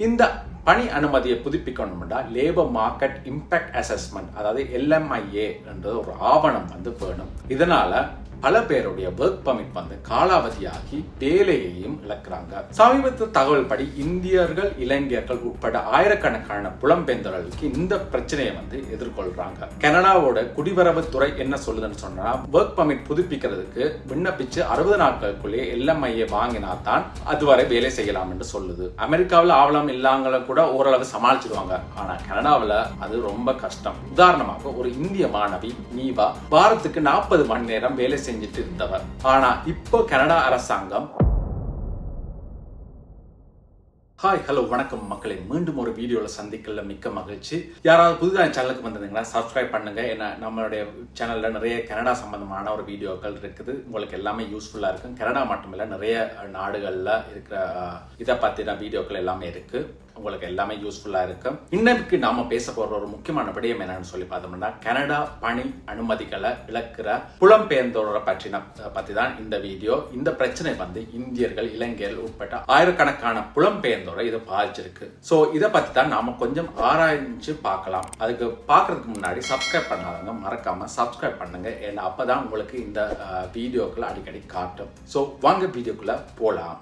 இந்த பணி அனுமதியை புதுப்பிக்கணும்னா லேபர் மார்க்கெட் இம்பாக்ட் அசஸ்மெண்ட் அதாவது எல்எம்ஐஏ என்ற ஒரு ஆவணம் வந்து வேணும். இதனால பல பேருடைய ஒர்க் பர்மிட் வந்து காலாவதியாகி வேலையையும் இழக்கிறாங்க. சமீபத்து தகவல் படி இந்தியர்கள் இளைஞர்கள் உட்பட ஆயிரக்கணக்கான புலம்பெயர்ந்தவர்களுக்கு இந்த பிரச்சனையை வந்து எதிர்கொள்றாங்க. கனடாவோட குடிவரவுத்துறை என்ன சொல்லுதுன்னு சொன்னா ஒர்க் பர்மிட் புதுப்பிக்கிறதுக்கு விண்ணப்பிச்சு அறுபது நாட்களுக்குள்ளே எல்எம்ஐயை வாங்கினா தான் அதுவரை வேலை செய்யலாம் என்று சொல்லுது. அமெரிக்காவில் ஆவலம் இல்லாங்கள கூட ஓரளவு சமாளிச்சிடுவாங்க. ஆனா கனடாவில் அது ரொம்ப கஷ்டம். உதாரணமாக ஒரு இந்திய மாணவி நீவா வாரத்துக்கு நாற்பது மணி நேரம் வேலை செய்ய செஞ்சுட்டு இருந்தவர் ஆனா இப்போ கனடா அரசாங்கம் ஹாய் ஹலோ வணக்கம் மக்களை. மீண்டும் ஒரு வீடியோவில் சந்திக்கல மிக்க மகிழ்ச்சி. யாராவது புதுதாக சேனலுக்கு வந்திருந்தீங்கன்னா சப்ஸ்கிரைப் பண்ணுங்க. ஏன்னா நம்மளுடைய சேனலில் நிறைய கனடா சம்பந்தமான ஒரு வீடியோக்கள் இருக்குது. உங்களுக்கு எல்லாமே யூஸ்ஃபுல்லாக இருக்கும். கனடா மட்டுமில்லை நிறைய நாடுகளில் இருக்கிற இதை பற்றின வீடியோக்கள் எல்லாமே இருக்கு. உங்களுக்கு எல்லாமே யூஸ்ஃபுல்லாக இருக்கும். இன்னைக்கு நாம பேச போற ஒரு முக்கியமான விடயம் என்னன்னு சொல்லி பார்த்தோம்னா கனடா பணி அனுமதிகளை இழக்கிற புலம்பெயர்ந்தோரை பற்றின பற்றி தான் இந்த வீடியோ. இந்த பிரச்சனை வந்து இந்தியர்கள் இளைஞர்கள் உட்பட்ட ஆயிரக்கணக்கான புலம்பெயர்ந்தோரை இதை பாதிச்சிருக்கு. ஸோ இதை பற்றி தான் நாம கொஞ்சம் ஆராய்ஞ்சு பார்க்கலாம். அதுக்கு பார்க்கறதுக்கு முன்னாடி சப்ஸ்கிரைப் பண்ணாதவங்க மறக்காம சப்ஸ்கிரைப் பண்ணுங்க. ஏன்னா அப்பதான் உங்களுக்கு இந்த வீடியோக்களை அடிக்கடி காட்டும். ஸோ வாங்க வீடியோக்குள்ள போலாம்.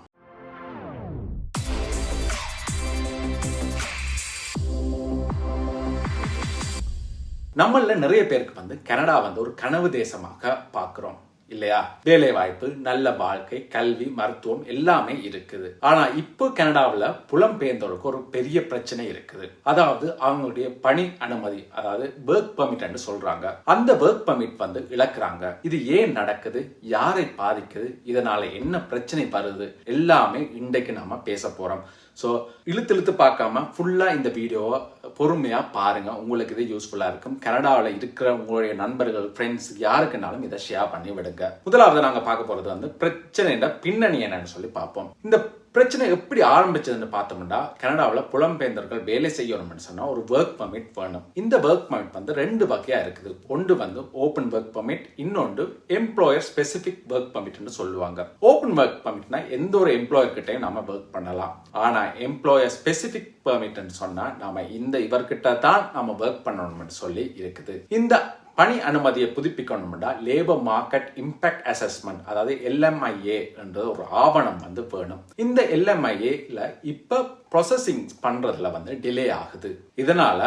நம்மள நிறைய பேருக்கு வந்து கனடா வந்து ஒரு கனவு தேசமாக பார்க்குறோம் இல்லையா? வேலை வாய்ப்பு நல்ல வாழ்க்கை கல்வி மருத்துவம் எல்லாமே இருக்குது. ஆனா இப்போ கனடாவில் புலம்பெயர்ந்தவர்களுக்கு ஒரு பெரிய பிரச்சனை இருக்குது. அதாவது அவங்களுடைய பணி அனுமதி அதாவது ஒர்க் பர்மிட் சொல்றாங்க. அந்த ஒர்க் பர்மிட் வந்து இழக்கிறாங்க. இது ஏன் நடக்குது? யாரை பாதிக்குது? இதனால என்ன பிரச்சனை வருது? எல்லாமே இன்றைக்கு நாம பேச போறோம். ஸோ இழுத்து இழுத்து பார்க்காம ஃபுல்லாக இந்த வீடியோவை பொறுமையாக பாருங்க. உங்களுக்கு இது யூஸ்ஃபுல்லாக இருக்கும். கனடாவில் இருக்கிற உங்களுடைய நண்பர்கள் ஃப்ரெண்ட்ஸ் யாருக்குனாலும் இதை ஷேர் பண்ணி விடுங்க. முதலாவது நாங்கள் பார்க்க போகிறது வந்து பிரச்சனையோட பின்னணி என்னன்னு சொல்லி பார்ப்போம். இந்த பிரச்சனை எப்படி ஆரம்பிச்சதுன்னு பார்த்தோம்னா கனடாவில் புலம்பெயர்ந்தவர்கள் வேலை செய்யணும்னு சொன்னால் ஒரு ஒர்க் பர்மிட் வேணும். இந்த ஒர்க் பர்மிட் வந்து ரெண்டு வகையாக இருக்குது. ஒன்று வந்து ஓப்பன் ஒர்க் பர்மிட் இன்னொன்று எம்ப்ளாயர் ஸ்பெசிஃபிக் ஒர்க் பர்மிட்னு சொல்லுவாங்க. ஓப்பன் ஒர்க் பர்மிட்னா எந்த ஒரு எம்ப்ளாயர் கிட்டையும் நாம ஒர்க் பண்ணலாம். ஆனால் எம்ப்ளாயர் ஸ்பெசிஃபிக் பர்மிட்னு சொன்னால் நாம இந்த இவர்கிட்ட தான் நாம ஒர்க் பண்ணணும்னு சொல்லி இருக்குது. இந்த பணி அனுமதியை புதுப்பிக்கணும்னா லேபர் மார்க்கெட் இம்பாக்ட் அசஸ்மெண்ட் அதாவது எல்எம்ஐஏ என்ற ஒரு ஆவணம் வந்து வேணும். இந்த எல்எம்ஐஏல இப்ப ப்ரொசஸிங் பண்றதுல வந்து டிலே ஆகுது. இதனால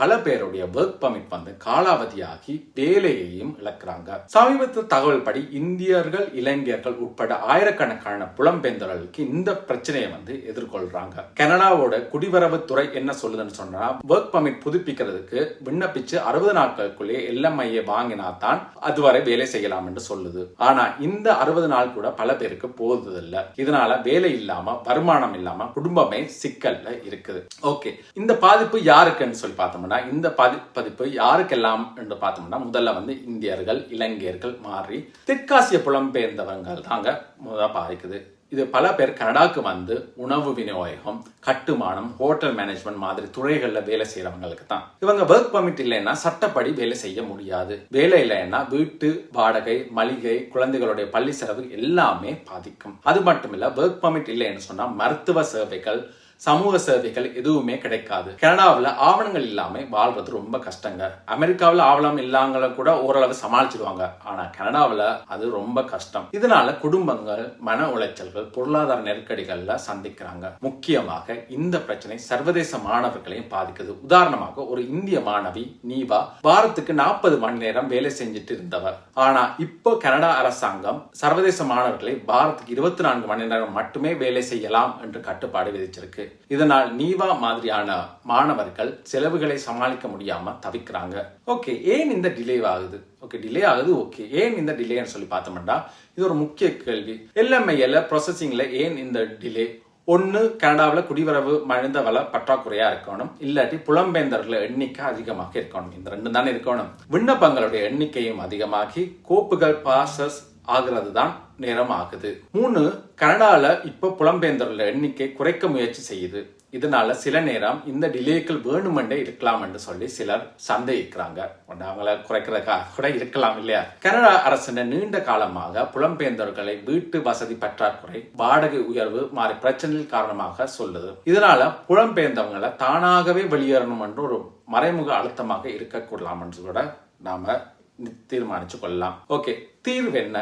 பல பேருடைய ஒர்க் பர்மிட் வந்து காலாவதியாகி வேலையையும் இழக்கிறாங்க. சமீபத்து தகவல் படி இந்தியர்கள் இளைஞர்கள் உட்பட ஆயிரக்கணக்கான புலம்பெயர்ந்தவர்களுக்கு இந்த பிரச்சனையை வந்து எதிர்கொள்றாங்க. கனடாவோட குடிவரவுத்துறை என்ன சொல்லுதுன்னு சொன்னா ஒர்க் பர்மிட் புதுப்பிக்கிறதுக்கு விண்ணப்பிச்சு அறுபது நாட்களுக்குள்ளே எல்எம்ஐஏ வாங்கினா தான் அதுவரை வேலை செய்யலாம் என்று சொல்லுது. ஆனா இந்த அறுபது நாள் கூட பல பேருக்கு போகுதில்ல இதனால வேலை இல்லாம வருமானம் இல்லாம குடும்பமே சிக்கல்ல இருக்குது. ஓகே இந்த பாதிப்பு யாருக்குன்னு சொல்லி பார்த்தோம்னா இந்த பதி பதிப்பு யாருக்கெல்லாம் என்று பார்த்தோம்னா முதல்ல வந்து இந்தியர்கள் இளைஞர்கள் மாறி தெற்காசிய புலம்பெயர்ந்தவங்கள் தாங்க முதல்ல பாதிக்குது. இது பல பேர் கனடாக்கு வந்து உணவு விநியோகம் கட்டுமானம் ஹோட்டல் மேனேஜ்மெண்ட் மாதிரி துறைகளில் வேலை செய்யறவங்களுக்கு தான். இவங்க ஒர்க் பர்மிட் இல்லைன்னா சட்டப்படி வேலை செய்ய முடியாது. வேலை இல்லைன்னா வீட்டு வாடகை மளிகை குழந்தைகளுடைய பள்ளி செலவு எல்லாமே பாதிக்கும். அது மட்டும் இல்ல ஒர்க் பர்மிட் இல்லைன்னு சொன்னா மருத்துவ சேவைகள் சமூக சேவைகள் எதுவுமே கிடைக்காது. கனடாவில் ஆவணங்கள் இல்லாம வாழ்றது ரொம்ப கஷ்டங்க. அமெரிக்காவில் ஆவணம் இல்லாங்கள கூட ஓரளவு சமாளிச்சிடுவாங்க ஆனா கனடாவில் அது ரொம்ப கஷ்டம். இதனால குடும்பங்கள் மன உளைச்சல்கள் பொருளாதார நெருக்கடிகள்ல சந்திக்கிறாங்க. முக்கியமாக இந்த பிரச்சனை சர்வதேச மாணவர்களையும் பாதிக்குது. உதாரணமாக ஒரு இந்திய மாணவி நீவா வாரத்துக்கு நாற்பது மணி நேரம் வேலை செஞ்சுட்டு இருந்தவர் ஆனா இப்போ கனடா அரசாங்கம் சர்வதேச மாணவர்களை வாரத்துக்கு இருபத்தி நான்கு மணி நேரம் மட்டுமே வேலை செய்யலாம் என்று கட்டுப்பாடு விதிச்சிருக்கு. இதனால் நீவா மாதிரியான மாணவர்கள் செலவுகளை சமாளிக்க முடியாம தவிக்கிறாங்க. ஓகே ஏன் இந்த டிலே ஆகுது? ஓகே டிலே ஆகுது ஓகே ஏன் இந்த டிலேன்னு சொல்லி பார்த்தோம்னா இது ஒரு முக்கிய கேள்வி. எல்எம்ஐல ப்ராசஸிங்ல ஏன் இந்த டிலே ஒன்று கனடாவில் குடிவரவு மனித வள பற்றாக்குறையா இருக்கணும். இல்லாட்டி புலம்பெயர்ந்தவர்கள் எண்ணிக்கை அதிகமாக இருக்கணும். இந்த ரெண்டு தானே இருக்கணும். விண்ணப்பங்களுடைய எண்ணிக்கையும் அதிகமாகி கோப்புகள் பாசஸ் ஆகிறது தான் நேரம் ஆகுது மூணு கனடால இப்ப புலம்பெயர்ந்தவர்கள எண்ணிக்கை குறைக்க முயற்சி செய்யுது. இதனால சில நேரம் இந்த டிலேக்கள் வேணுமென்றே இருக்கலாம் என்று சொல்லி சிலர் சந்தேகிக்கிறாங்க. உடனே அவங்கள குறைக்கிறதுக்காக கூட இருக்கலாம் இல்லையா? கனடா அரசு நீண்ட காலமாக புலம்பெயர்ந்தவர்களை வீட்டு வசதி பற்றாக்குறை வாடகை உயர்வு மாதிரி பிரச்சனைகள் காரணமாக சொல்லுது. இதனால புலம்பெயர்ந்தவங்களை தானாகவே வெளியேறணும் என்று ஒரு மறைமுக அழுத்தமாக இருக்கக்கூடலாம் என்று கூட நாம தீர்மானிச்சு கொள்ளலாம். ஓகே தீர்வு என்ன?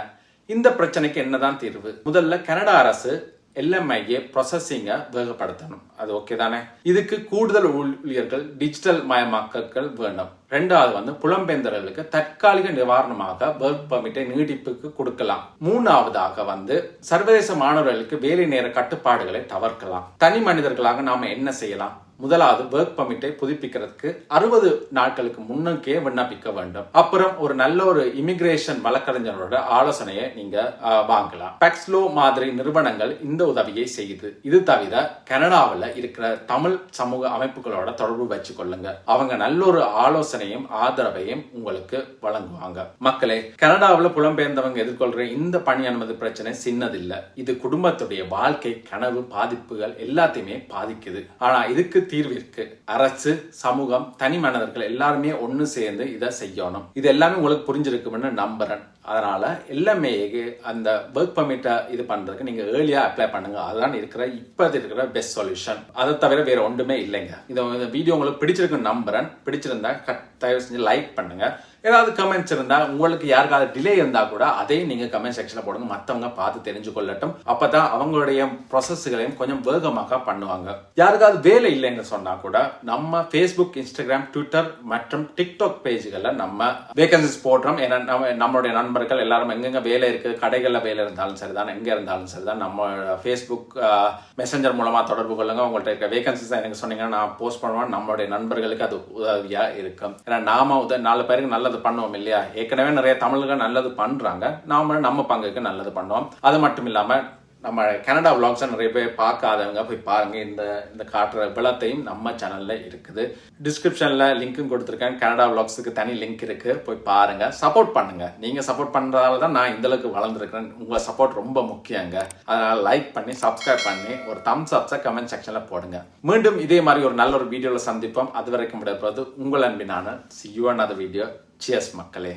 இந்த பிரச்சனைக்கு என்னதான் தீர்வு? முதல்ல கனடா அரசு எல்எம்ஐஏ ப்ரொசஸிங்கை வேகப்படுத்தணும். அது ஓகே தானே? இதுக்கு கூடுதல் ஊழியர்கள் டிஜிட்டல் மயமாக்கல்கள் வேணும். ரெண்டாவது வந்து புலம்பெயர்ந்தவர்களுக்கு தற்காலிக நிவாரணமாக ஒர்க் பர்மிட்டை நீட்டிப்புக்கு கொடுக்கலாம். மூணாவதாக வந்து சர்வதேச மாணவர்களுக்கு வேலை நேர கட்டுப்பாடுகளை தவிர்க்கலாம். தனி மனிதர்களாக நாம என்ன செய்யலாம்? முதலாவது ஒர்க் பர்மிட்டை புதுப்பிக்கிறதுக்கு அறுபது நாட்களுக்கு முன்னுக்கே விண்ணப்பிக்க வேண்டும். அப்புறம் ஒரு நல்ல ஒரு இமிகிரேஷன் வழக்கறிஞரோட ஆலோசனையை நீங்க அஹ், வாங்கலாம். பெக்ஸ்லோ மாதிரி நிறுவனங்கள் இந்த உதவியை செய்யுது. இது தவிர கனடாவில் இருக்கிற தமிழ் சமூக அமைப்புகளோட தொடர்பு வச்சு கொள்ளுங்க. அவங்க நல்ல ஒரு ஆலோசனையும் ஆதரவையும் உங்களுக்கு வழங்குவாங்க. மக்களே கனடாவில் புலம்பெயர்ந்தவங்க எதிர்கொள்ற இந்த பணி அனுமதி பிரச்சனை சின்னதில்லை. இது குடும்பத்துடைய வாழ்க்கை கனவு பாதிப்புகள் எல்லாத்தையுமே பாதிக்குது. ஆனா இதுக்கு தீர்விற்கு அரசு சமூகம் தனி மனிதர்கள் எல்லாருமே ஒன்று சேர்ந்து இதை செய்யணும். இது எல்லாமே உங்களுக்கு புரிஞ்சிருக்கும்னு நம்புறேன். அதனால எல்லாமே அந்த ஒர்க் பர்மிட்டை இது பண்றதுக்கு நீங்க ஏர்லியா அப்ளை பண்ணுங்க. அதுதான் இருக்கிற இப்ப இருக்கிற பெஸ்ட் சொல்யூஷன் அதை தவிர வேற ஒன்றுமே இல்லைங்க. இந்த இந்த வீடியோ உங்களுக்கு பிடிச்சிருக்குன்னு நம்புறேன். பிடிச்சிருந்தா கட் தயவு செஞ்சு லைக் பண்ணுங்க. ஏதாவது கமெண்ட்ஸ் இருந்தா உங்களுக்கு யாருக்காவது டிலே இருந்தா கூட அதையும் நீங்க கமெண்ட் செக்ஷன்ல போடுங்க. மத்தவங்க பார்த்து தெரிஞ்சு கொள்ளட்டும். அப்பதான் அவங்களுடைய ப்ராசஸ்களையும் கொஞ்சம் வேகமாக பண்ணுவாங்க. யாருக்காவது வேலை இல்லைன்னு சொன்னா கூட நம்ம ஃபேஸ்புக் இன்ஸ்டாகிராம் ட்விட்டர் மற்றும் டிக்டாக் பேஜ்களில் நம்ம வேகன்சிஸ் போடுறோம். ஏன்னா நம்ம நம்மளுடைய நண்பர்கள் எல்லாரும் எங்கெங்க வேலை இருக்கு கடைகள்ல வேலை இருந்தாலும் சரிதான் எங்க இருந்தாலும் சரிதான். நம்ம ஃபேஸ்புக் மெசஞ்சர் மூலமா தொடர்பு கொள்ளுங்க. உங்கள்ட்ட இருக்க வேகன்சிஸ் எனக்கு சொன்னீங்கன்னா நான் போஸ்ட் பண்ணுவேன். நம்மளுடைய நண்பர்களுக்கு அது உதவியா இருக்கும். ஏன்னா நாம உத நாலு பேருக்கு நல்ல நல்லது பண்ணுவோம் இல்லையா? ஏற்கனவே நிறைய தமிழர்கள் நல்லது பண்றாங்க. நாம நம்ம பங்குக்கு நல்லது பண்ணுவோம். அது மட்டும் இல்லாம நம்ம கனடா விளாக்ஸை நிறைய பேர் பார்க்காதவங்க போய் பாருங்கள் இந்த இந்த காட்டுற விளத்தையும் நம்ம சேனலில் இருக்குது. டிஸ்கிரிப்ஷனில் லிங்க்கும் கொடுத்துருக்கேன். கனடா விளாக்ஸுக்கு தனி லிங்க் இருக்குது போய் பாருங்கள் சப்போர்ட் பண்ணுங்கள் நீங்கள் சப்போர்ட் பண்ணுறதால தான் நான் இந்தளவுக்கு வளர்ந்துருக்கிறேன். உங்கள் சப்போர்ட் ரொம்ப முக்கியங்க. அதனால் லைக் பண்ணி சப்ஸ்கிரைப் பண்ணி ஒரு தம்ஸ் அப்ஸை கமெண்ட் செக்ஷனில் போடுங்க. மீண்டும் இதே மாதிரி ஒரு நல்ல ஒரு வீடியோவில் சந்திப்போம். அது வரைக்கும் விடைபெறுவது உங்கள் அன்பினான. See you another video cheers மக்களே.